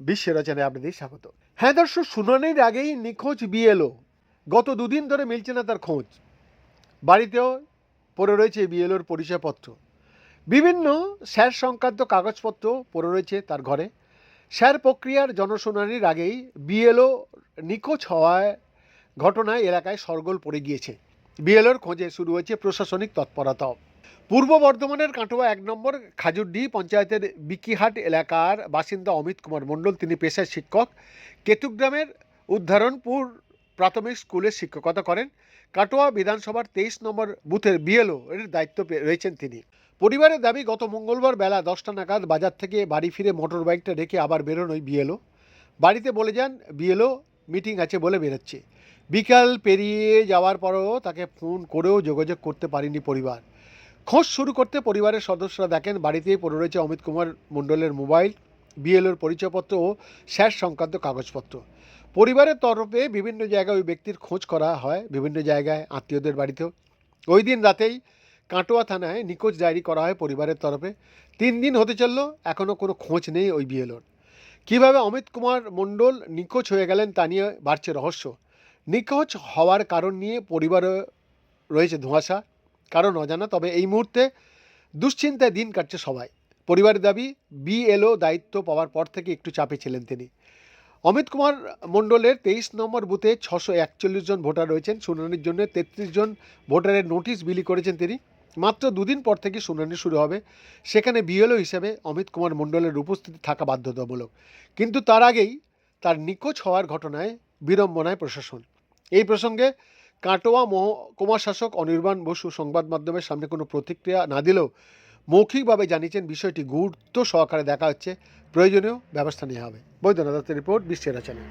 বিশ্বের রচনায় আপনাদের স্বাগত। হ্যাঁ দর্শক, শুনানির আগেই নিখোঁজ বিএলও। গত দুদিন ধরে মিলছে না তার খোঁজ। বাড়িতেও পড়ে রয়েছে বিএলওর পরিচয়পত্র। বিভিন্ন স্যার সংক্রান্ত কাগজপত্র পড়ে রয়েছে তার ঘরে। স্যার প্রক্রিয়ার জনশুনানির আগেই বিএলও নিখোঁজ হওয়ায় ঘটনায় এলাকায় সরগোল পড়ে গিয়েছে। বিএলওর খোঁজে শুরু হয়েছে প্রশাসনিক তৎপরতাও। পূর্ব বর্ধমানের কাটোয়া এক নম্বর খাজুরডি পঞ্চায়েতের বিকিহাট এলাকার বাসিন্দা অমিত কুমার মণ্ডল, তিনি পেশায় শিক্ষক। কেতুগ্রামের উদ্ধারণপুর প্রাথমিক স্কুলের শিক্ষকতা করেন। কাটোয়া বিধানসভার তেইশ নম্বর বুথের বিএলও এর দায়িত্ব রয়েছেন তিনি। পরিবারের দাবি, গত মঙ্গলবার বেলা দশটা নাগাদ বাজার থেকে বাড়ি ফিরে মোটর বাইকটা রেখে আবার বেরোন ওই বিএলও। বাড়িতে বলে যান, বিএলও মিটিং আছে বলে বেরোচ্ছে। বিকাল পেরিয়ে যাওয়ার পরও তাকে ফোন করেও যোগাযোগ করতে পারেনি পরিবার। খোঁজ শুরু করতে পরিবারের সদস্যরা দেখেন, বাড়িতেই পড়ে রয়েছে অমিত কুমার মণ্ডলের মোবাইল, বিএলওর পরিচয়পত্র ও স্যার সংক্রান্ত কাগজপত্র। পরিবারের তরফে বিভিন্ন জায়গায় ওই ব্যক্তির খোঁজ করা হয়, বিভিন্ন জায়গায় আত্মীয়দের বাড়িতেও। ওই দিন রাতেই কাটোয়া থানায় নিখোঁজ ডায়েরি করা হয় পরিবারের তরফে। তিন দিন হতে চলল এখনও কোনো খোঁজ নেই ওই বিএলওর। কীভাবে অমিত কুমার মণ্ডল নিখোঁজ হয়ে গেলেন তা নিয়ে বাড়ছে রহস্য। নিখোঁজ হওয়ার কারণ নিয়ে পরিবারে রয়েছে ধোঁয়াশা। কারণ অজানা, তবে এই মুহূর্তে দুশ্চিন্তায় দিন কাটছে সবাই। পরিবারের দাবি, বিএলও দায়িত্ব পাওয়ার পর থেকে একটু চাপে ছিলেন তিনি। অমিত কুমার মণ্ডলের তেইশ নম্বর বুথে ছশো একচল্লিশ জন ভোটার রয়েছেন, শুনানির জন্য তেত্রিশ জন ভোটারের নোটিশ বিলি করেছেন তিনি। মাত্র দুদিন পর থেকে শুনানি শুরু হবে। সেখানে বিএলও হিসেবে অমিত কুমার মণ্ডলের উপস্থিতি থাকা বাধ্যতামূলক। কিন্তু তার আগেই তার নিখোঁজ হওয়ার ঘটনায় বিড়ম্বনায় প্রশাসন। এই প্রসঙ্গে কাটোয়া মহকুমা শাসক অনির্বাণ বসু সংবাদ মাধ্যমের সামনে কোনো প্রতিক্রিয়া না দিলেও মৌখিকভাবে জানিয়েছেন বিষয়টি গুরুত্ব সহকারে দেখা হচ্ছে। প্রয়োজনীয় ব্যবস্থা নেওয়া হবে। বৈদ্যনাথ রিপোর্ট বিশ্বের রচনা